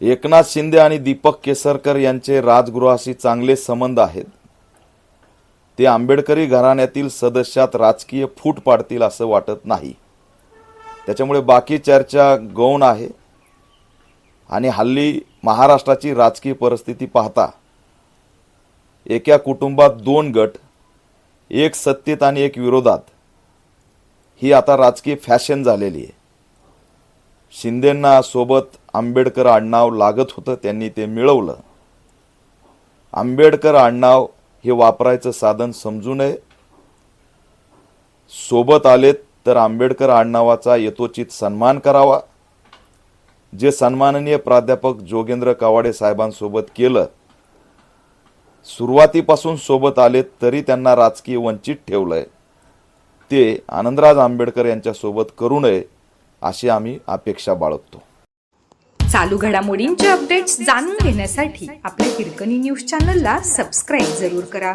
एकनाथ शिंदे आणि दीपक केसरकर यांचे राजगृहाशी चांगले संबंध आहेत. ते आंबेडकरी घराण्यातील सदस्यात राजकीय फूट पाडतील असं वाटत नाही. त्याच्यामुळे बाकी चर्चा गौण आहे. आणि हल्ली महाराष्ट्राची राजकीय परिस्थिती पाहता एका कुटुंबात दोन गट एक सत्तेत आणि एक विरोधात ही आता राजकीय फॅशन झालेली आहे. शिंदेंना सोबत आंबेडकर आडनाव लागत होतं त्यांनी ते मिळवलं. आंबेडकर आडनाव हे वापरायचं साधन समजू नये. सोबत आलेत तर आंबेडकर आडनावाचा यथोचित सन्मान करावा. जे सन्माननीय प्राध्यापक जोगेंद्र कावाडे साहेबांसोबत केलं सुरुवातीपासून सोबत आले तरी त्यांना राजकीय वंचित ठेवलंय. ते आनंदराज आंबेडकर यांच्यासोबत करू नये अशी आम्ही अपेक्षा बाळगतो. चालू घडामोडींचे अपडेट्स जाणून घेण्यासाठी आपल्या हिरकणी न्यूज चॅनलला सबस्क्राईब जरूर करा.